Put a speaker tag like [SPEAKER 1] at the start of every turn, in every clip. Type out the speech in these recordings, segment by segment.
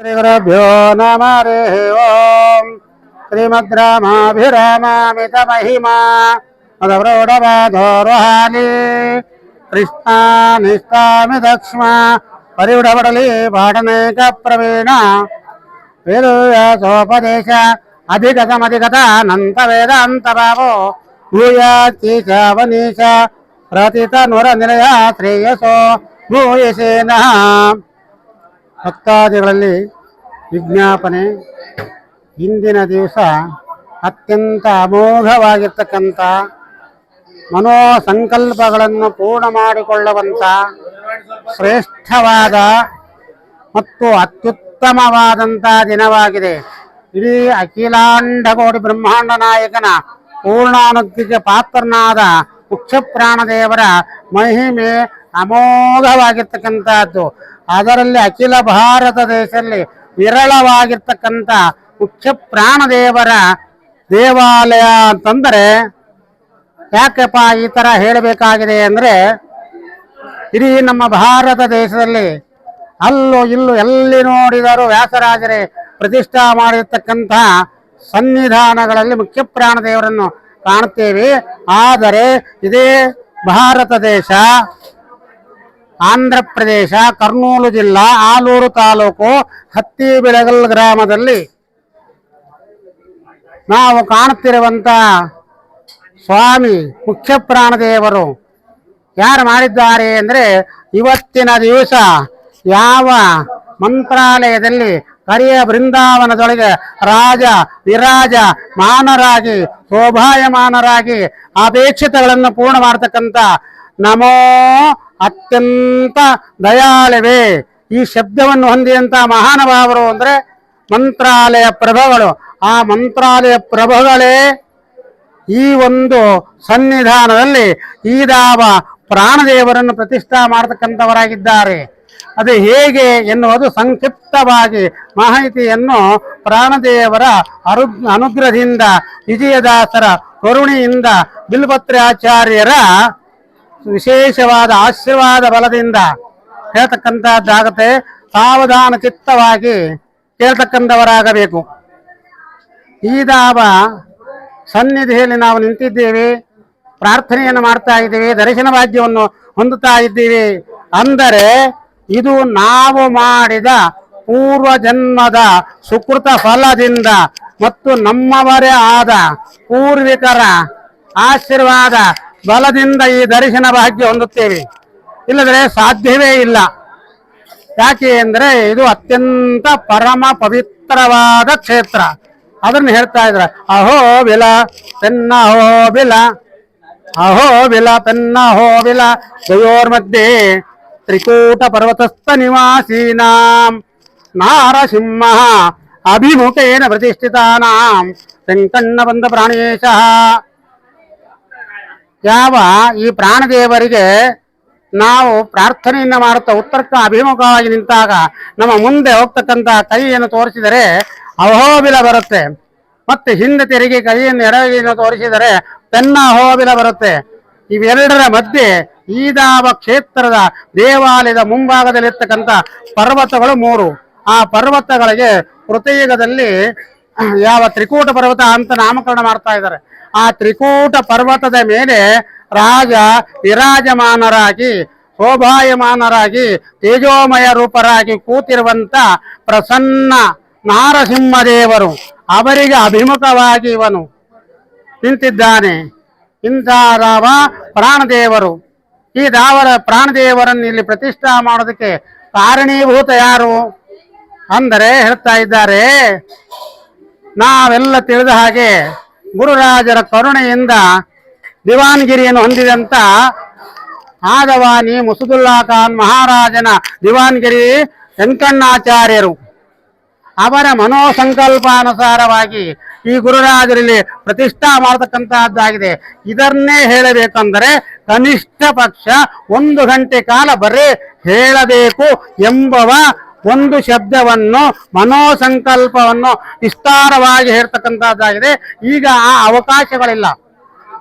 [SPEAKER 1] శ్రీగురుభ్యో నమ రే ఓం. శ్రీమద్రామాభిరామామిత మహిమా. మదవ్రౌఢవాధోరుహాని దక్ష్మ. పరివిడబడలి పాఠనేక ప్రవీణ. వేదోపదేశ అధిగతమధిగత అనంత వేదాంత బాబో భూయాచీచవనీశ ప్రతిత నుర నిలయ శ్రేయసో. భూయసేన. ಭಕ್ತಾದಿಗಳಲ್ಲಿ ವಿಜ್ಞಾಪನೆ ಇಂದಿನ ದಿವಸ ಅತ್ಯಂತ ಅಮೋಘವಾಗಿರ್ತಕ್ಕಂಥ ಮನೋ ಸಂಕಲ್ಪಗಳನ್ನು ಪೂರ್ಣ ಮಾಡಿಕೊಳ್ಳುವಂಥ ಶ್ರೇಷ್ಠವಾದ ಮತ್ತು ಅತ್ಯುತ್ತಮವಾದಂಥ ದಿನವಾಗಿದೆ. ಇಡೀ ಅಖಿಲಾಂಡಗೋಡಿ ಬ್ರಹ್ಮಾಂಡ ನಾಯಕನ ಪೂರ್ಣಾನುದ್ಧಿಗೆ ಪಾತ್ರನಾದ ಮುಖ್ಯ ಪ್ರಾಣದೇವರ ಮಹಿಮೆ ಅಮೋಘವಾಗಿರ್ತಕ್ಕಂಥದ್ದು. ಅದರಲ್ಲಿ ಅಖಿಲ ಭಾರತ ದೇಶದಲ್ಲಿ ವಿರಳವಾಗಿರ್ತಕ್ಕಂಥ ಮುಖ್ಯ ಪ್ರಾಣದೇವರ ದೇವಾಲಯ ಅಂತಂದರೆ ಯಾಕಪ್ಪ ಈ ತರ ಹೇಳಬೇಕಾಗಿದೆ ಅಂದ್ರೆ ಇಡೀ ನಮ್ಮ ಭಾರತ ದೇಶದಲ್ಲಿ ಅಲ್ಲೂ ಇಲ್ಲೂ ಎಲ್ಲಿ ನೋಡಿದರೂ ವ್ಯಾಸರಾಜರೇ ಪ್ರತಿಷ್ಠಾ ಮಾಡಿರ್ತಕ್ಕಂತಹ ಸನ್ನಿಧಾನಗಳಲ್ಲಿ ಮುಖ್ಯ ಪ್ರಾಣದೇವರನ್ನು ಕಾಣುತ್ತೇವೆ. ಆದರೆ ಇದೇ ಭಾರತ ದೇಶ ಆಂಧ್ರ ಪ್ರದೇಶ ಕರ್ನೂಲು ಜಿಲ್ಲಾ, ಆಲೂರು ತಾಲೂಕು, ಹತ್ತಿಬೆಳಗಲ್ ಗ್ರಾಮದಲ್ಲಿ ನಾವು ಕಾಣುತ್ತಿರುವಂತ ಸ್ವಾಮಿ ಮುಖ್ಯ ಪ್ರಾಣದೇವರು ಯಾರು ಮಾಡಿದ್ದಾರೆ ಅಂದ್ರೆ ಇವತ್ತಿನ ದಿವಸ ಯಾವ ಮಂತ್ರಾಲಯದಲ್ಲಿ ಕರಿಯ ಬೃಂದಾವನದೊಳಗೆ ರಾಜ ವಿರಾಜ ಮಾನರಾಗಿ, ಶೋಭಾಯಮಾನರಾಗಿ ಅಪೇಕ್ಷಿತಗಳನ್ನು ಪೂರ್ಣ ಮಾಡತಕ್ಕಂಥ ನಮೋ ಅತ್ಯಂತ ದಯಾಳವೇ. ಈ ಶಬ್ದವನ್ನು ಹೊಂದಿದಂತ ಮಹಾನುಭಾವರು ಅಂದ್ರೆ ಮಂತ್ರಾಲಯ ಪ್ರಭಗಳು. ಆ ಮಂತ್ರಾಲಯ ಪ್ರಭಗಳೇ, ಈ ಒಂದು ಸನ್ನಿಧಾನದಲ್ಲಿ ಈದಾವ ಪ್ರಾಣದೇವರನ್ನು ಪ್ರತಿಷ್ಠಾ ಮಾಡತಕ್ಕಂಥವರಾಗಿದ್ದಾರೆ. ಅದು ಹೇಗೆ ಎನ್ನುವುದು ಸಂಕ್ಷಿಪ್ತವಾಗಿ ಮಾಹಿತಿಯನ್ನು ಪ್ರಾಣದೇವರ ಅರು ಅನುಗ್ರಹದಿಂದ ವಿಜಯದಾಸರ ಕರುಣೆಯಿಂದ ಬಿಲ್ಪತ್ರೆ ಆಚಾರ್ಯರ ವಿಶೇಷವಾದ ಆಶೀರ್ವಾದ ಬಲದಿಂದ ಹೇಳ್ತಕ್ಕಂಥದ್ದಾಗತ್ತೆ ಸಾವಧಾನ ಚಿತ್ತವಾಗಿ ಕೇಳ್ತಕ್ಕಂಥವರಾಗಬೇಕು. ಈ ದಾಬ ಸನ್ನಿಧಿಯಲ್ಲಿ ನಾವು ನಿಂತಿದ್ದೇವೆ, ಪ್ರಾರ್ಥನೆಯನ್ನು ಮಾಡ್ತಾ ಇದ್ದೇವೆ, ದರ್ಶನ ಭಾಗ್ಯವನ್ನು ಹೊಂದುತ್ತಾ ಇದ್ದೀವಿ ಅಂದರೆ ಇದು ನಾವು ಮಾಡಿದ ಪೂರ್ವ ಜನ್ಮದ ಸುಕೃತ ಫಲದಿಂದ ಮತ್ತು ನಮ್ಮವರೇ ಆದ ಪೂರ್ವಿಕರ ಆಶೀರ್ವಾದ ಬಲದಿಂದ ಈ ದರ್ಶನ ಭಾಗ್ಯ ಹೊಂದುತ್ತೇವೆ. ಇಲ್ಲದ್ರೆ ಸಾಧ್ಯವೇ ಇಲ್ಲ. ಯಾಕೆ ಅಂದ್ರೆ ಇದು ಅತ್ಯಂತ ಪರಮ ಪವಿತ್ರವಾದ ಕ್ಷೇತ್ರ. ಅದನ್ನು ಹೇಳ್ತಾ ಇದ್ರ ಅಹೋ ಬಿಲ, ಪೆನ್ನ ಹೋ ಬಿಲ. ಅಹೋ ಬಿಲ, ಪೆನ್ನ ಹೋ ಬಿಲ. ದ್ವಯೋರ್ ಮಧ್ಯೆ ತ್ರಿಕೂಟ ಪರ್ವತಸ್ಥ ನಿವಾಸೀನಾಂ. ನಾರಸಿಂಹ ಅಭಿಮುಖೇನ ಪ್ರತಿಷ್ಠಿತಾನಾಂ. ವೆಂಕಣ್ಣ ಬಂದ ಪ್ರಾಣೇಶ. ಯಾವ ಈ ಪ್ರಾಣದೇವರಿಗೆ ನಾವು ಪ್ರಾರ್ಥನೆಯನ್ನ ಮಾಡುತ್ತಾ ಉತ್ತರಕ್ಕೆ ಅಭಿಮುಖವಾಗಿ ನಿಂತಾಗ ನಮ್ಮ ಮುಂದೆ ಹೋಗ್ತಕ್ಕಂತ ಕೈಯನ್ನು ತೋರಿಸಿದರೆ ಅಹೋಬಿಲ ಬರುತ್ತೆ. ಮತ್ತೆ ಹಿಂದೆ ತಿರುಗಿ ಕೈಯನ್ನು ಎಡವಿಯನ್ನು ತೋರಿಸಿದರೆ ತನ್ನ ಅಹೋಬಿಲ ಬರುತ್ತೆ. ಇವೆರಡರ ಮಧ್ಯೆ ಈದಾವ ಕ್ಷೇತ್ರದ ದೇವಾಲಯದ ಮುಂಭಾಗದಲ್ಲಿರ್ತಕ್ಕಂಥ ಪರ್ವತಗಳು ಮೂರು. ಆ ಪರ್ವತಗಳಿಗೆ ಕೃತಯುಗದಲ್ಲಿ ಯಾವ ತ್ರಿಕೂಟ ಪರ್ವತ ಅಂತ ನಾಮಕರಣ ಮಾಡ್ತಾ ಇದ್ದಾರೆ. ಆ ತ್ರಿಕೂಟ ಪರ್ವತದ ಮೇಲೆ ರಾಜ ವಿರಾಜಮಾನರಾಗಿ, ಶೋಭಾಯಮಾನರಾಗಿ, ತೇಜೋಮಯ ರೂಪರಾಗಿ ಕೂತಿರುವಂತ ಪ್ರಸನ್ನ ನಾರಸಿಂಹದೇವರು ಅವರಿಗೆ ಅಭಿಮುಖವಾಗಿ ಇವನು ನಿಂತಿದ್ದಾನೆ. ರಾವ ಪ್ರಾಣದೇವರು. ಈ ದಾವರ ಪ್ರಾಣದೇವರನ್ನು ಇಲ್ಲಿ ಪ್ರತಿಷ್ಠಾ ಮಾಡೋದಕ್ಕೆ ಕಾರಣೀಭೂತ ಯಾರು? ಅಂದರೆ ಹೇಳ್ತಾ ಇದ್ದಾರೆ, ನಾವೆಲ್ಲ ತಿಳಿದ ಹಾಗೆ ಗುರುರಾಜರ ಕರುಣೆಯಿಂದ ದಿವಾನ್ಗಿರಿಯನ್ನು ಹೊಂದಿದಂತ ಆದವಾನಿ ಮುಸುದುಲ್ಲಾ ಖಾನ್ ಮಹಾರಾಜನ ದಿವಾನ್ಗಿರಿ ವೆಂಕಣ್ಣಾಚಾರ್ಯರು. ಅವರ ಮನೋಸಂಕಲ್ಪಾನುಸಾರವಾಗಿ ಈ ಗುರುರಾಜರಲ್ಲಿ ಪ್ರತಿಷ್ಠಾ ಮಾಡತಕ್ಕಂತಹದ್ದಾಗಿದೆ. ಇದನ್ನೇ ಹೇಳಬೇಕಂದರೆ ಕನಿಷ್ಠ ಪಕ್ಷ ಒಂದು ಗಂಟೆ ಕಾಲ ಬರೇ ಹೇಳಬೇಕು ಎಂಬವ ಒಂದು ಶಬ್ದವನ್ನು ಮನೋಸಂಕಲ್ಪವನ್ನು ವಿಸ್ತಾರವಾಗಿ ಹೇಳ್ತಕ್ಕಂಥದ್ದಾಗಿದೆ. ಈಗ ಆ ಅವಕಾಶಗಳಿಲ್ಲ.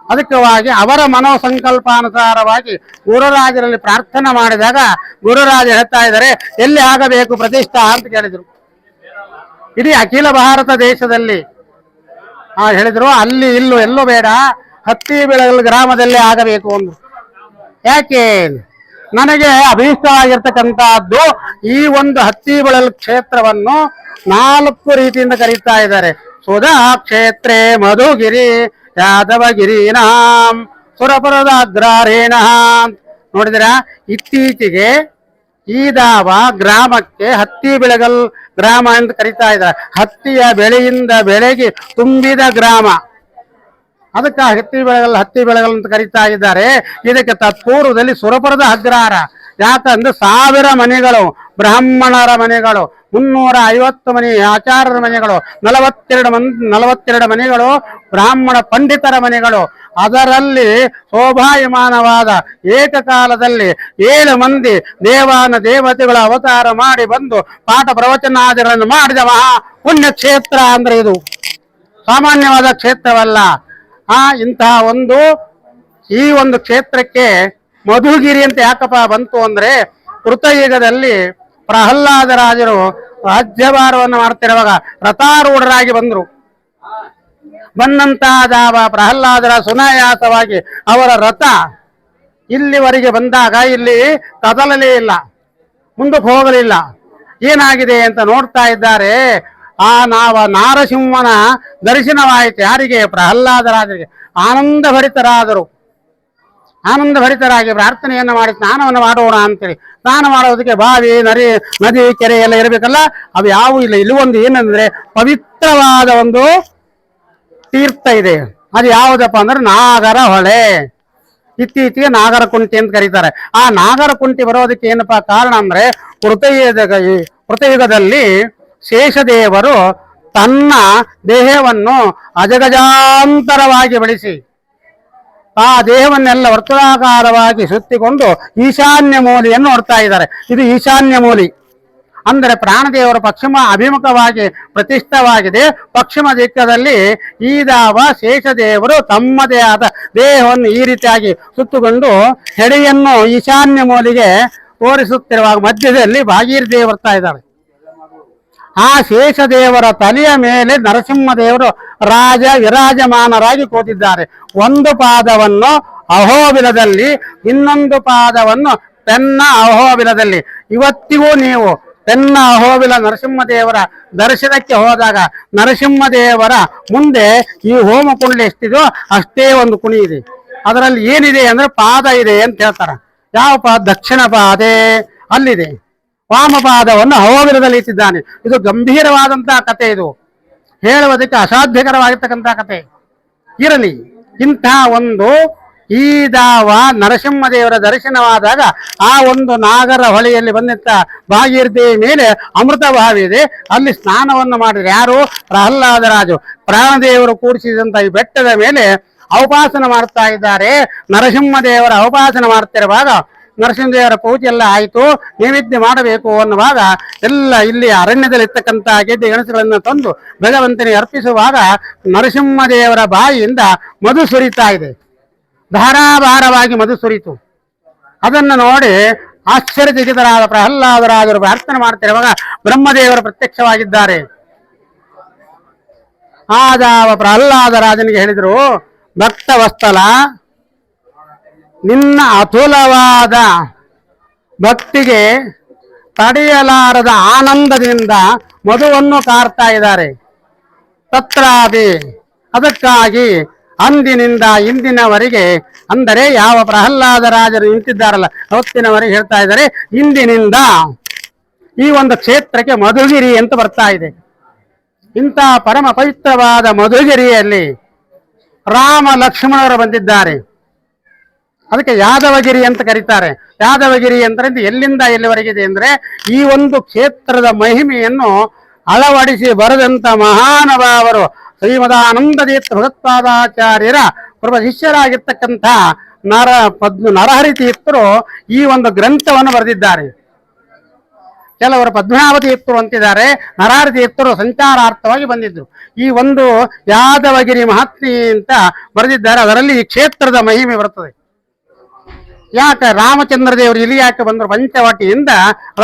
[SPEAKER 1] ಅದಕ್ಕವಾಗಿ ಅವರ ಮನೋಸಂಕಲ್ಪಾನುಸಾರವಾಗಿ ಗುರುರಾಜರಲ್ಲಿ ಪ್ರಾರ್ಥನೆ ಮಾಡಿದಾಗ ಗುರುರಾಜ ಹೇಳ್ತಾ ಇದ್ದಾರೆ, ಎಲ್ಲಿ ಆಗಬೇಕು ಪ್ರತಿಷ್ಠಾ ಅಂತ ಕೇಳಿದರು. ಇಡೀ ಅಖಿಲ ಭಾರತ ದೇಶದಲ್ಲಿ, ಆ, ಹೇಳಿದ್ರು, ಅಲ್ಲಿ ಇಲ್ಲೂ ಎಲ್ಲೂ ಬೇಡ, ಹತ್ತಿ ಬೆಳಗಲ್ ಗ್ರಾಮದಲ್ಲೇ ಆಗಬೇಕು ಅಂದ್ರು. ಯಾಕೆ? ನನಗೆ ಅಭೀಷ್ಟವಾಗಿರ್ತಕ್ಕಂತಹದ್ದು ಈ ಒಂದು ಹತ್ತಿ ಬಳಲ್ ಕ್ಷೇತ್ರವನ್ನು ನಾಲ್ಕು ರೀತಿಯಿಂದ ಕರೀತಾ ಇದ್ದಾರೆ. ಸುಧಾ ಕ್ಷೇತ್ರೇ ಮಧುಗಿರಿ, ಯಾದವಗಿರಿನಾಂ ಸುರಪುರದ ಅಗ್ರಾರೇಣ ನೋಡಿದ್ರ ಇತ್ತೀಚೆಗೆ ದಾವ ಗ್ರಾಮಕ್ಕೆ ಹತ್ತಿ ಬೆಳೆಗಲ್ ಗ್ರಾಮ ಎಂದು ಕರೀತಾ ಇದ್ದಾರೆ. ಹತ್ತಿಯ ಬೆಳೆಯಿಂದ ಬೆಳೆಗೆ ತುಂಬಿದ ಗ್ರಾಮ. ಅದಕ್ಕೆ ಹತ್ತಿ ಬೆಳೆಗಲ್ ಹತ್ತಿ ಬೆಳೆಗಲ್ ಅಂತ ಕರೀತಾ ಇದ್ದಾರೆ. ಇದಕ್ಕೆ ತತ್ಪೂರ್ವದಲ್ಲಿ ಸುರಪುರದ ಅಗ್ರಹಾರ ಯಾಕಂದ್ರೆ ಸಾವಿರ ಮನೆಗಳು, ಬ್ರಾಹ್ಮಣರ ಮನೆಗಳು, ಮುನ್ನೂರ ಐವತ್ತು ಮನೆ, ಆಚಾರ್ಯರ ಮನೆಗಳು, ನಲವತ್ತೆರಡು ಮನ್, ನಲವತ್ತೆರಡು ಮನೆಗಳು, ಬ್ರಾಹ್ಮಣ ಪಂಡಿತರ ಮನೆಗಳು. ಅದರಲ್ಲಿ ಶೋಭಾಯಮಾನವಾದ ಏಕಕಾಲದಲ್ಲಿ ಏಳು ಮಂದಿ ದೇವಾನ ದೇವತೆಗಳ ಅವತಾರ ಮಾಡಿ ಬಂದು ಪಾಠ ಪ್ರವಚನಾದಿಗಳನ್ನು ಮಾಡಿದ ಮಹಾ ಪುಣ್ಯ ಕ್ಷೇತ್ರ ಅಂದ್ರೆ ಇದು. ಸಾಮಾನ್ಯವಾದ ಕ್ಷೇತ್ರವಲ್ಲ. ಆ ಇಂತಹ ಒಂದು, ಈ ಒಂದು ಕ್ಷೇತ್ರಕ್ಕೆ ಮಧುಗಿರಿ ಅಂತ ಯಾಕಪ್ಪ ಬಂತು ಅಂದ್ರೆ ಕೃತಯುಗದಲ್ಲಿ ಪ್ರಹ್ಲಾದರಾಜರು ರಾಜ್ಯಭಾರವನ್ನು ಮಾಡ್ತಿರುವಾಗ ರಥಾರೂಢರಾಗಿ ಬಂದ್ರು. ಬಂದಂತಾದಾವ ಪ್ರಹ್ಲಾದರ ಸುನಾಯಾಸವಾಗಿ ಅವರ ರಥ ಇಲ್ಲಿವರೆಗೆ ಬಂದಾಗ ಇಲ್ಲಿ ಕದಲಲೇ ಇಲ್ಲ, ಮುಂದಕ್ಕೆ ಹೋಗಲಿಲ್ಲ. ಏನಾಗಿದೆ ಅಂತ ನೋಡ್ತಾ ಇದ್ದಾರೆ ಆ ನಾವ ನಾರಸಿಂಹನ ದರ್ಶನವಾಯಿತು. ಯಾರಿಗೆ? ಪ್ರಹ್ಲಾದರಾದರಿಗೆ ಆನಂದ ಭರಿತರಾದರು. ಆನಂದ ಭರಿತರಾಗಿ ಪ್ರಾರ್ಥನೆಯನ್ನು ಮಾಡಿ, ಸ್ನಾನವನ್ನು ಮಾಡೋಣ ಅಂತೇಳಿ. ಸ್ನಾನ ಮಾಡೋದಕ್ಕೆ ಬಾವಿ, ನರಿ, ನದಿ, ಕೆರೆ ಎಲ್ಲ ಇರಬೇಕಲ್ಲ, ಅವು ಯಾವೂ ಇಲ್ಲ. ಇಲ್ಲಿ ಒಂದು ಏನಂದ್ರೆ ಪವಿತ್ರವಾದ ಒಂದು ತೀರ್ಥ ಇದೆ. ಅದು ಯಾವುದಪ್ಪ ಅಂದ್ರೆ ನಾಗರ ಹೊಳೆ. ಇತ್ತೀಚೆಗೆ ನಾಗರ ಕುಂಟಿ ಅಂತ ಕರೀತಾರೆ. ಆ ನಾಗರ ಕುಂಟಿ ಬರೋದಕ್ಕೆ ಏನಪ್ಪಾ ಕಾರಣ ಅಂದ್ರೆ ಕೃತಯುಗ ಕೃತಯುಗದಲ್ಲಿ ಶೇಷದೇವರು ತನ್ನ ದೇಹವನ್ನು ಅಜಗಜಾಂತರವಾಗಿ ಬಳಸಿ, ಆ ದೇಹವನ್ನೆಲ್ಲ ವರ್ತುಲಾಕಾರವಾಗಿ ಸುತ್ತಿಕೊಂಡು ಈಶಾನ್ಯ ಮೂಲಿಯನ್ನು ನೋಡ್ತಾ ಇದ್ದಾರೆ. ಇದು ಈಶಾನ್ಯ ಮೂಲಿ. ಅಂದರೆ ಪ್ರಾಣದೇವರು ಪಶ್ಚಿಮ ಅಭಿಮುಖವಾಗಿ ಪ್ರತಿಷ್ಠವಾಗಿದೆ. ಪಶ್ಚಿಮ ದಿಕ್ಕದಲ್ಲಿ ಈದಾವ ಶೇಷದೇವರು ತಮ್ಮದೇ ಆದ ದೇಹವನ್ನು ಈ ರೀತಿಯಾಗಿ ಸುತ್ತುಕೊಂಡು ಹೆಡೆಯನ್ನು ಈಶಾನ್ಯ ಮೂಲಿಗೆ ತೋರಿಸುತ್ತಿರುವಾಗ ಮಧ್ಯದಲ್ಲಿ ಭಾಗೀರಥಿ ಬರ್ತಾ ಇದ್ದಾರೆ. ಆ ಶೇಷದೇವರ ತಲೆಯ ಮೇಲೆ ನರಸಿಂಹದೇವರು ರಾಜ ವಿರಾಜಮಾನರಾಗಿ ಕೂತಿದ್ದಾರೆ. ಒಂದು ಪಾದವನ್ನು ಅಹೋಬಿಲದಲ್ಲಿ, ಇನ್ನೊಂದು ಪಾದವನ್ನು ಪೆನ್ನ ಅಹೋಬಿಲದಲ್ಲಿ. ಇವತ್ತಿಗೂ ನೀವು ಪೆನ್ನ ಅಹೋಬಿಲ ನರಸಿಂಹದೇವರ ದರ್ಶನಕ್ಕೆ ಹೋದಾಗ ನರಸಿಂಹದೇವರ ಮುಂದೆ ಈ ಹೋಮ ಕುಂಡ್ಲಿ ಎಷ್ಟಿದೋ ಅಷ್ಟೇ ಒಂದು ಕುಣಿ ಇದೆ. ಅದರಲ್ಲಿ ಏನಿದೆ ಅಂದ್ರೆ ಪಾದ ಇದೆ ಅಂತ ಹೇಳ್ತಾರೆ. ಯಾವ ಪಾದ? ದಕ್ಷಿಣ ಪಾದೆ ಅಲ್ಲಿದೆ. ವಾಮಪಾದವನ್ನು ಅಹೋಬಿಲದಲ್ಲಿ ಇಟ್ಟಿದ್ದಾನೆ. ಇದು ಗಂಭೀರವಾದಂತಹ ಕತೆ ಇದು. ಹೇಳುವುದಕ್ಕೆ ಅಸಾಧ್ಯಕರವಾಗಿರ್ತಕ್ಕಂತಹ ಕತೆ. ಇರಲಿ, ಇಂಥ ಒಂದು ಈ ದಾವ ನರಸಿಂಹದೇವರ ದರ್ಶನವಾದಾಗ ಆ ಒಂದು ನಾಗರ ಹೊಳೆಯಲ್ಲಿ ಬಂದಿದ್ದ ಭಾಗೀರಥಿ ಮೇಲೆ ಅಮೃತ ಭಾವಿ ಇದೆ. ಅಲ್ಲಿ ಸ್ನಾನವನ್ನು ಮಾಡಿದ್ರೆ ಯಾರು? ಪ್ರಹ್ಲಾದರಾಜು ಪ್ರಾಣದೇವರು ಕೂಡಿಸಿದಂತ ಈ ಬೆಟ್ಟದ ಮೇಲೆ ಅವಪಾಸನ ಮಾಡ್ತಾ ಇದ್ದಾರೆ. ನರಸಿಂಹದೇವರ ಅವಪಾಸನ ಮಾಡ್ತಿರುವಾಗ ನರಸಿಂಹದೇವರ ಪೂಜೆ ಎಲ್ಲ ಆಯಿತು, ನೈವೇದ್ಯ ಮಾಡಬೇಕು ಅನ್ನುವಾಗ ಎಲ್ಲ ಇಲ್ಲಿ ಅರಣ್ಯದಲ್ಲಿ ಇರ್ತಕ್ಕಂತಹ ಗೆಡ್ಡೆ ಗಣಸುಗಳನ್ನು ತಂದು ಭಗವಂತನಿಗೆ ಅರ್ಪಿಸುವಾಗ ನರಸಿಂಹದೇವರ ಬಾಯಿಯಿಂದ ಮಧು ಸುರಿತಾ ಇದೆ. ಧಾರಾಭಾರವಾಗಿ ಮಧು ಸುರಿತು. ಅದನ್ನು ನೋಡಿ ಆಶ್ಚರ್ಯಚಕಿತರಾದ ಪ್ರಹ್ಲಾದರಾದರು ಪ್ರಾರ್ಥನೆ ಮಾಡ್ತಿರುವಾಗ ಬ್ರಹ್ಮದೇವರು ಪ್ರತ್ಯಕ್ಷವಾಗಿದ್ದಾರೆ. ಆದಾವ ಪ್ರಹ್ಲಾದರಾಜನಿಗೆ ಹೇಳಿದರು ಭಕ್ತ ವಸ್ತಲ ನಿನ್ನ ಅತುಲವಾದ ಭಕ್ತಿಗೆ ತಡೆಯಲಾರದ ಆನಂದದಿಂದ ಮಧುವನ್ನು ಕಾರ್ತಾ ಇದ್ದಾರೆ. ತತ್ರಾದಿ, ಅದಕ್ಕಾಗಿ ಅಂದಿನಿಂದ ಇಂದಿನವರೆಗೆ, ಅಂದರೆ ಯಾವ ಪ್ರಹ್ಲಾದ ರಾಜರು ನಿಂತಿದ್ದಾರಲ್ಲ, ಅವತ್ತಿನವರೆಗೆ ಹೇಳ್ತಾ ಇದ್ದಾರೆ, ಇಂದಿನಿಂದ ಈ ಒಂದು ಕ್ಷೇತ್ರಕ್ಕೆ ಮಧುಗಿರಿ ಅಂತ ಬರ್ತಾ ಇದೆ. ಇಂಥ ಪರಮ ಪವಿತ್ರವಾದ ಮಧುಗಿರಿಯಲ್ಲಿ ರಾಮ ಲಕ್ಷ್ಮಣರು ಬಂದಿದ್ದಾರೆ. ಅದಕ್ಕೆ ಯಾದವಗಿರಿ ಅಂತ ಕರೀತಾರೆ. ಯಾದವಗಿರಿ ಅಂದ್ರೆ ಎಲ್ಲಿಂದ ಎಲ್ಲಿವರೆಗಿದೆ ಅಂದ್ರೆ ಈ ಒಂದು ಕ್ಷೇತ್ರದ ಮಹಿಮೆಯನ್ನು ಅಳವಡಿಸಿ ಬರೆದಂತ ಮಹಾನುಭಾವರು ಶ್ರೀಮದಾನಂದ ತೀರ್ಥ ಭಗತ್ಪಾದಾಚಾರ್ಯರ ಪ್ರಭ ಶಿಷ್ಯರಾಗಿರ್ತಕ್ಕಂಥ ನರ ಪದ್ಮ ನರಹರಿ ತೀರ್ಥರು ಈ ಒಂದು ಗ್ರಂಥವನ್ನು ಬರೆದಿದ್ದಾರೆ. ಕೆಲವರು ಪದ್ಮಾವತಿ ತೀರ್ಥರು ಅಂತಿದ್ದಾರೆ, ನರಹರಿ ತೀರ್ಥರು ಸಂಚಾರಾರ್ಥವಾಗಿ ಬಂದಿದ್ರು. ಈ ಒಂದು ಯಾದವಗಿರಿ ಮಹಾತ್ಮಿ ಅಂತ ಬರೆದಿದ್ದಾರೆ, ಅದರಲ್ಲಿ ಈ ಕ್ಷೇತ್ರದ ಮಹಿಮೆ ಬರುತ್ತದೆ. ಯಾಕೆ ರಾಮಚಂದ್ರ ದೇವರು ಇಲ್ಲಿ ಯಾಕೆ ಬಂದರು? ಪಂಚವಟಿಯಿಂದ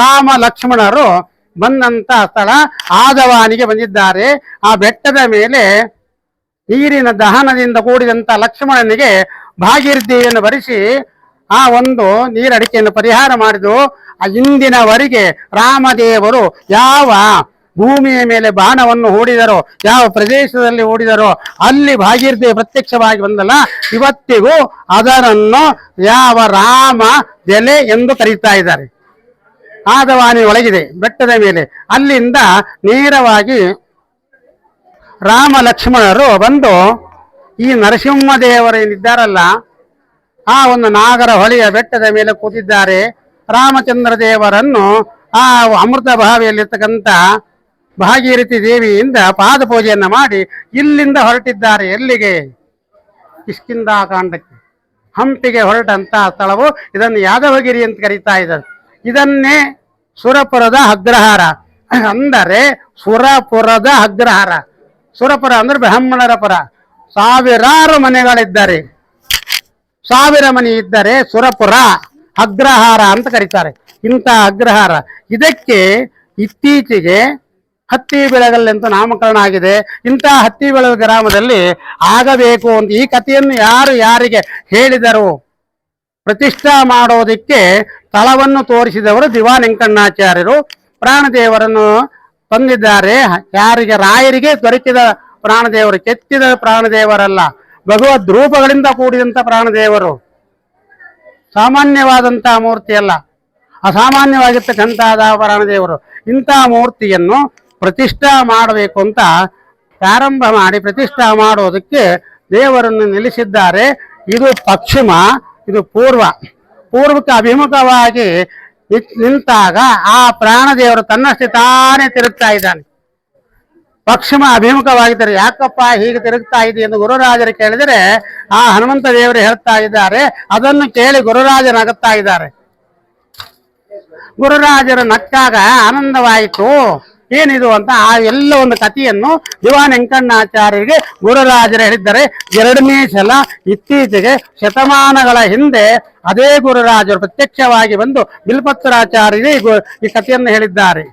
[SPEAKER 1] ರಾಮ ಲಕ್ಷ್ಮಣರು ಬಂದಂತ ಸ್ಥಳ ಆದವಾನಿಗೆ ಬಂದಿದ್ದಾರೆ. ಆ ಬೆಟ್ಟದ ಮೇಲೆ ನೀರಿನ ದಹನದಿಂದ ಕೂಡಿದಂತ ಲಕ್ಷ್ಮಣನಿಗೆ ಭಾಗಿರ್ದಿಯನ್ನು ಭರಿಸಿ ಆ ಒಂದು ನೀರಡಿಕೆಯನ್ನು ಪರಿಹಾರ ಮಾಡಿದು ಆ ಇಂದಿನವರೆಗೆ ರಾಮದೇವರು ಯಾವ ಭೂಮಿಯ ಮೇಲೆ ಬಾಣವನ್ನು ಹೂಡಿದರೋ, ಯಾವ ಪ್ರದೇಶದಲ್ಲಿ ಹೂಡಿದರೋ, ಅಲ್ಲಿ ಭಾಗೀರಥಿ ಪ್ರತ್ಯಕ್ಷವಾಗಿ ಬಂದಲ್ಲ, ಇವತ್ತಿಗೂ ಅದರನ್ನು ಯಾವ ರಾಮ ಜಲೆ ಎಂದು ಕರೀತಾ ಇದ್ದಾರೆ. ಆದವಾನಿ ಒಳಗಿದೆ, ಬೆಟ್ಟದ ಮೇಲೆ. ಅಲ್ಲಿಂದ ನೇರವಾಗಿ ರಾಮ ಲಕ್ಷ್ಮಣರು ಬಂದು ಈ ನರಸಿಂಹದೇವರು ಏನಿದ್ದಾರಲ್ಲ, ಆ ಒಂದು ನಾಗರ ಹೊಳೆಯ ಬೆಟ್ಟದ ಮೇಲೆ ಕೂತಿದ್ದಾರೆ. ರಾಮಚಂದ್ರ ದೇವರನ್ನು ಆ ಅಮೃತ ಭಾವಿಯಲ್ಲಿರ್ತಕ್ಕಂಥ ಭಾಗೀರಥಿ ದೇವಿಯಿಂದ ಪಾದ ಪೂಜೆಯನ್ನು ಮಾಡಿ ಇಲ್ಲಿಂದ ಹೊರಟಿದ್ದಾರೆ ಎಲ್ಲಿಗೆ? ಕಿಷ್ಕಿಂದಾಕಾಂಡಕ್ಕೆ ಹಂಪಿಗೆ ಹೊರಟಂತಹ ಸ್ಥಳವು ಇದನ್ನು ಯಾದವಗಿರಿ ಅಂತ ಕರೀತಾ ಇದ್ದಾರೆ. ಇದನ್ನೇ ಸುರಪುರದ ಅಗ್ರಹಾರ. ಅಂದರೆ ಸುರಪುರದ ಅಗ್ರಹಾರ. ಸುರಪುರ ಅಂದ್ರೆ ಬ್ರಾಹ್ಮಣರ ಪುರ. ಸಾವಿರಾರು ಮನೆಗಳಿದ್ದಾರೆ. ಸಾವಿರ ಮನೆ ಇದ್ದರೆ ಸುರಪುರ ಅಗ್ರಹಾರ ಅಂತ ಕರೀತಾರೆ. ಇಂಥ ಅಗ್ರಹಾರ. ಇದಕ್ಕೆ ಇತ್ತೀಚೆಗೆ ಹತ್ತಿ ಬೆಳೆಗಲ್ ಅಂತ ನಾಮಕರಣ ಆಗಿದೆ. ಇಂಥ ಹತ್ತಿ ಬೆಳೆದ ಗ್ರಾಮದಲ್ಲಿ ಆಗಬೇಕು ಅಂತ ಈ ಕಥೆಯನ್ನು ಯಾರು ಯಾರಿಗೆ ಹೇಳಿದರು? ಪ್ರತಿಷ್ಠಾ ಮಾಡೋದಕ್ಕೆ ಸ್ಥಳವನ್ನು ತೋರಿಸಿದವರು ದಿವಾನ್ ವೆಂಕಣ್ಣಾಚಾರ್ಯರು. ಪ್ರಾಣದೇವರನ್ನು ತಂದಿದ್ದಾರೆ. ಯಾರಿಗೆ? ರಾಯರಿಗೆ ದೊರಕಿದ ಪ್ರಾಣದೇವರು. ಕೆತ್ತಿದ ಪ್ರಾಣದೇವರಲ್ಲ. ಭಗವದ್ ರೂಪಗಳಿಂದ ಕೂಡಿದಂತ ಪ್ರಾಣದೇವರು. ಸಾಮಾನ್ಯವಾದಂತಹ ಮೂರ್ತಿಯಲ್ಲ ಅಸಾಮಾನ್ಯವಾಗಿರ್ತಕ್ಕಂತಹ ಪ್ರಾಣದೇವರು. ಇಂತಹ ಮೂರ್ತಿಯನ್ನು ಪ್ರತಿಷ್ಠಾ ಮಾಡಬೇಕು ಅಂತ ಪ್ರಾರಂಭ ಮಾಡಿ ಪ್ರತಿಷ್ಠಾ ಮಾಡೋದಕ್ಕೆ ದೇವರನ್ನು ನಿಲ್ಲಿಸಿದ್ದಾರೆ. ಇದು ಪಶ್ಚಿಮ, ಇದು ಪೂರ್ವ. ಪೂರ್ವಕ್ಕೆ ಅಭಿಮುಖವಾಗಿ ನಿಂತಾಗ ಆ ಪ್ರಾಣದೇವರು ತನ್ನಷ್ಟೇ ತಾನೇ ತಿರುಗ್ತಾ ಇದ್ದಾನೆ. ಪಶ್ಚಿಮ ಅಭಿಮುಖವಾಗಿದ್ದಾರೆ ಯಾಕಪ್ಪ ಹೀಗೆ ತಿರುಗ್ತಾ ಇದೆ ಎಂದು ಗುರುರಾಜರು ಕೇಳಿದರೆ, ಆ ಹನುಮಂತ ದೇವರು ಹೇಳ್ತಾ ಇದ್ದಾರೆ, ಅದನ್ನು ಕೇಳಿ ಗುರುರಾಜರು ನಗುತ್ತಾ ಇದ್ದಾರೆ. ಗುರುರಾಜರು ನಕ್ಕಾಗ ಆನಂದವಾಯಿತು. ಏನಿದು ಅಂತ ಆ ಎಲ್ಲ ಒಂದು ಕಥೆಯನ್ನು ದಿವಾನ್ ವೆಂಕಣ್ಣಾಚಾರ್ಯರಿಗೆ ಗುರುರಾಜರು ಹೇಳಿದ್ದಾರೆ. ಎರಡನೇ ಸಲ ಇತ್ತೀಚೆಗೆ ಶತಮಾನಗಳ ಹಿಂದೆ ಅದೇ ಗುರುರಾಜರು ಪ್ರತ್ಯಕ್ಷವಾಗಿ ಬಂದು ಬಿಲ್ಪತ್ರಾಚಾರ್ಯರಿಗೆ ಈ ಕಥೆಯನ್ನು ಹೇಳಿದ್ದಾರೆ.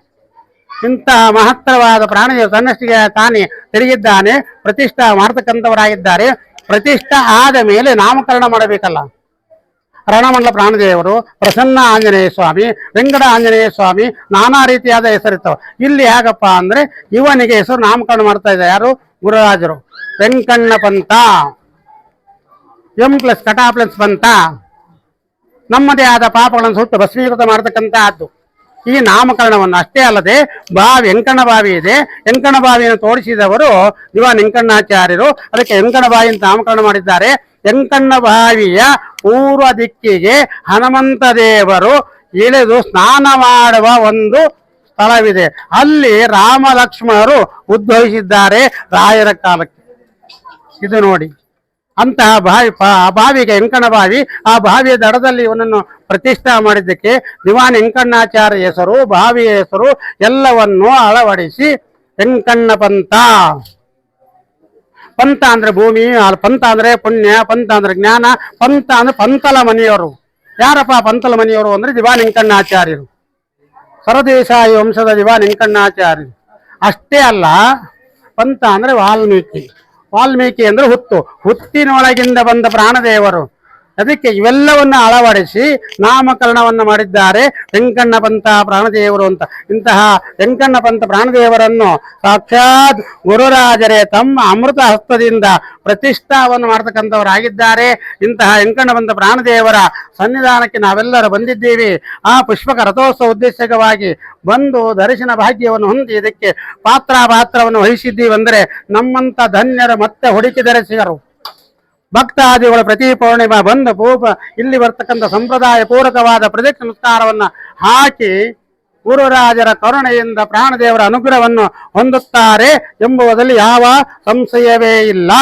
[SPEAKER 1] ಇಂತಹ ಮಹತ್ತರವಾದ ಪ್ರಾಣಿಯು ತನ್ನಷ್ಟಿಗೆ ತಾನೇ ತಿರುಗಿದ್ದಾನೆ ಪ್ರತಿಷ್ಠಾ ಮಾಡ್ತಕ್ಕಂಥವರಾಗಿದ್ದಾರೆ. ಪ್ರತಿಷ್ಠಾ ಆದ ಮೇಲೆ ನಾಮಕರಣ ಮಾಡಬೇಕಲ್ಲ. ರಣಮಂಡಲ ಪ್ರಾಣದೇವರು ಪ್ರಸನ್ನ ಆಂಜನೇಯ ಸ್ವಾಮಿ, ವೆಂಕಟ ಆಂಜನೇಯ ಸ್ವಾಮಿ ನಾನಾ ರೀತಿಯಾದ ಹೆಸರಿರ್ತವೆ. ಇಲ್ಲಿ ಹೇಗಪ್ಪ ಅಂದ್ರೆ ಇವನಿಗೆ ಹೆಸರು ನಾಮಕರಣ ಮಾಡ್ತಾ ಇದ್ದ ಯಾರು? ಗುರುರಾಜರು. ವೆಂಕಣ್ಣ ಪಂತ. ಎಂ ಪ್ಲಸ್ ಕಟಾ ಪ್ಲಸ್ ಪಂತ. ನಮ್ಮದೇ ಆದ ಪಾಪಗಳನ್ನು ಸುಟ್ಟು ಭಸ್ಮೀಕೃತ ಮಾಡತಕ್ಕಂತಹದ್ದು. ಈ ನಾಮಕರಣವನ್ನು ಅಷ್ಟೇ ಅಲ್ಲದೆ ಬಾವಿ, ವೆಂಕಣ್ಣ ಬಾವಿ ಇದೆ. ವೆಂಕಣ್ಣ ಬಾವಿಯನ್ನು ತೋರಿಸಿದವರು ದಿವಾನ್ ವೆಂಕಣ್ಣಾಚಾರ್ಯರು. ಅದಕ್ಕೆ ವೆಂಕಣ್ಣ ಬಾವಿ ನಾಮಕರಣ ಮಾಡಿದ್ದಾರೆ. ಬಾವಿಯ ಪೂರ್ವ ದಿಕ್ಕಿಗೆ ಹನುಮಂತ ದೇವರು ಇಳಿದು ಸ್ನಾನ ಮಾಡುವ ಒಂದು ಸ್ಥಳವಿದೆ. ಅಲ್ಲಿ ರಾಮ ಲಕ್ಷ್ಮಣರು ಉದ್ಭವಿಸಿದ್ದಾರೆ ರಾಯರ ಕಾಲಕ್ಕೆ. ಇದು ನೋಡಿ. ಅಂತಹ ಬಾವಿ ಬಾವಿಗೆ ಎಂಕಣ್ಣ ಬಾವಿ, ಆ ಬಾವಿಯ ದಡದಲ್ಲಿ ಇವನನ್ನು ಪ್ರತಿಷ್ಠಾ ಮಾಡಿದ್ದಕ್ಕೆ ದಿವಾನ್ ಎಂಕಣ್ಣಾಚಾರ್ಯ ಹೆಸರು, ಬಾವಿಯ ಹೆಸರು ಎಲ್ಲವನ್ನು ಅಳವಡಿಸಿ ವೆಂಕಣ್ಣ ಪಂತ ಪಂತ ಅಂದ್ರೆ ಭೂಮಿ ಆ ಪಂತ ಅಂದ್ರೆ ಪುಣ್ಯ ಪಂತ ಅಂದ್ರೆ ಜ್ಞಾನ ಪಂತ ಅಂದ್ರೆ ಪಂತಲ ಮನೆಯವರು. ಯಾರಪ್ಪ ಪಂತಲ ಮನೆಯವರು ಅಂದ್ರೆ ದಿವಾನ್ ವೆಂಕಣ್ಣಾಚಾರ್ಯರು ಸರದೇಶಾಯಿ ವಂಶದ ದಿವಾನ್ ಆಚಾರ್ಯರು. ಅಷ್ಟೇ ಅಲ್ಲ ಪಂತ ಅಂದ್ರೆ ವಾಲ್ಮೀಕಿ. ವಾಲ್ಮೀಕಿ ಅಂದ್ರೆ ಹುತ್ತು. ಹುತ್ತಿನೊಳಗಿಂದ ಬಂದ ಪ್ರಾಣದೇವರು. ಅದಕ್ಕೆ ಇವೆಲ್ಲವನ್ನ ಅಳವಡಿಸಿ ನಾಮಕರಣವನ್ನು ಮಾಡಿದ್ದಾರೆ. ವೆಂಕಣ್ಣ ಪಂತ ಪ್ರಾಣದೇವರು ಅಂತ. ಇಂತಹ ವೆಂಕಣ್ಣ ಪಂತ ಪ್ರಾಣದೇವರನ್ನು ಸಾಕ್ಷಾತ್ ಗುರುರಾಜರೇ ತಮ್ಮ ಅಮೃತ ಹಸ್ತದಿಂದ ಪ್ರತಿಷ್ಠಾವನ್ನು ಮಾಡತಕ್ಕಂಥವರಾಗಿದ್ದಾರೆ. ಇಂತಹ ವೆಂಕಣ್ಣ ಪಂತ ಪ್ರಾಣದೇವರ ಸನ್ನಿಧಾನಕ್ಕೆ ನಾವೆಲ್ಲರೂ ಬಂದಿದ್ದೀವಿ. ಆ ಪುಷ್ಪಕ ರಥೋತ್ಸವ ಉದ್ದೇಶಕವಾಗಿ ಬಂದು ದರ್ಶನ ಭಾಗ್ಯವನ್ನು ಹೊಂದಿ ಇದಕ್ಕೆ ಪಾತ್ರ ಪಾತ್ರವನ್ನು ವಹಿಸಿದ್ದೀವಿ ಅಂದರೆ ನಮ್ಮಂತ ಧನ್ಯರು ಮತ್ತೆ ಹುಡುಕಿದರೆ ಸಿಗರು ಭಕ್ತಾದಿಗಳು ಪ್ರತಿ ಪೌರ್ಣಿಮಾ ಬಂದು ಪೂಪ ಇಲ್ಲಿ ಬರ್ತಕ್ಕಂಥ ಸಂಪ್ರದಾಯ ಪೂರಕವಾದ ಪ್ರದಕ್ಷಿಣ ನಮಸ್ಕಾರವನ್ನ ಹಾಕಿ ಗುರುರಾಜರ ಕರುಣೆಯಿಂದ ಪ್ರಾಣದೇವರ ಅನುಗ್ರಹವನ್ನು ಹೊಂದುತ್ತಾರೆ ಎಂಬುದರಲ್ಲಿ ಯಾವ ಸಂಶಯವೇ ಇಲ್ಲ.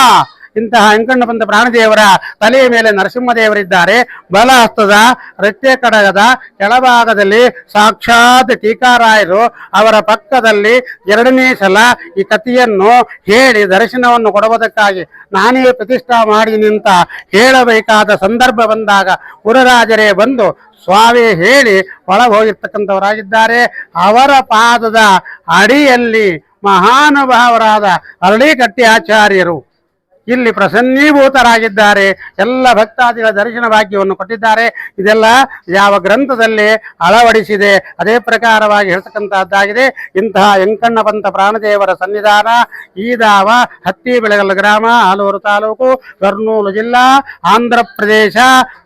[SPEAKER 1] ಇಂತಹ ಹೆಂಕಣ್ಣ ಬಂದ ಪ್ರಾಣದೇವರ ತಲೆಯ ಮೇಲೆ ನರಸಿಂಹದೇವರಿದ್ದಾರೆ. ಬಲ ಹಸ್ತದ ರಟ್ಟೆ ಕಡಗದ ಕೆಳಭಾಗದಲ್ಲಿ ಸಾಕ್ಷಾತ್ ಟೀಕಾರಾಯರು ಅವರ ಪಕ್ಕದಲ್ಲಿ ಎರಡನೇ ಸಲ ಈ ಕಥೆಯನ್ನು ಹೇಳಿ ದರ್ಶನವನ್ನು ಕೊಡುವುದಕ್ಕಾಗಿ ನಾನೇ ಪ್ರತಿಷ್ಠಾ ಮಾಡಿ ನಿಂತ ಹೇಳಬೇಕಾದ ಸಂದರ್ಭ ಬಂದಾಗ ಗುರುರಾಜರೇ ಬಂದು ಸ್ವಾಮಿ ಹೇಳಿ ಒಳ ಹೋಗಿರ್ತಕ್ಕಂಥವರಾಗಿದ್ದಾರೆ ಅವರ ಪಾದದ ಅಡಿಯಲ್ಲಿ ಮಹಾನುಭಾವರಾದ ಅರಳಿಕಟ್ಟಿ ಆಚಾರ್ಯರು ಇಲ್ಲಿ ಪ್ರಸನ್ನೀಭೂತರಾಗಿದ್ದಾರೆ. ಎಲ್ಲ ಭಕ್ತಾದಿಗಳ ದರ್ಶನ ಭಾಗ್ಯವನ್ನು ಕೊಟ್ಟಿದ್ದಾರೆ. ಇದೆಲ್ಲ ಯಾವ ಗ್ರಂಥದಲ್ಲಿ ಅಳವಡಿಸಿದೆ. ಅದೇ ಪ್ರಕಾರವಾಗಿ ಹೇಳ್ತಕ್ಕಂತಹದ್ದಾಗಿದೆ ಇಂತಹ ವೆಂಕಣ್ಣ ಪಂತ ಪ್ರಾಣದೇವರ ಸನ್ನಿಧಾನ, ಈದಾವ ಹತ್ತಿ ಬೆಳೆಗಲ್ಲ ಗ್ರಾಮ, ಆಲೂರು ತಾಲೂಕು, ಕರ್ನೂಲು ಜಿಲ್ಲಾ, ಆಂಧ್ರ ಪ್ರದೇಶ,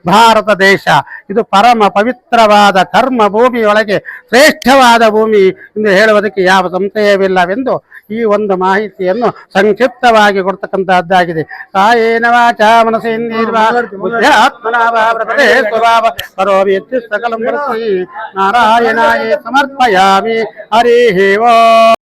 [SPEAKER 1] ಭಾರತ ದೇಶ. ಇದು ಪರಮ ಪವಿತ್ರವಾದ ಕರ್ಮ ಭೂಮಿಯೊಳಗೆ ಶ್ರೇಷ್ಠವಾದ ಭೂಮಿ ಎಂದು ಹೇಳುವುದಕ್ಕೆ ಯಾವ ಸಂಶಯವಿಲ್ಲವೆಂದು ಈ ಒಂದು ಮಾಹಿತಿಯನ್ನು ಸಂಕ್ಷಿಪ್ತವಾಗಿ ಕೊಡ್ತಕ್ಕಂತಹದ್ದಾಗಿದೆ. ಕಾಯೇನ ವಾಚ ಪರಸ್ಮೈ ನಾರಾಯಣಾಯ ಸಮರ್ಪಯಾಮಿ. ಹರಿ ಓಂ.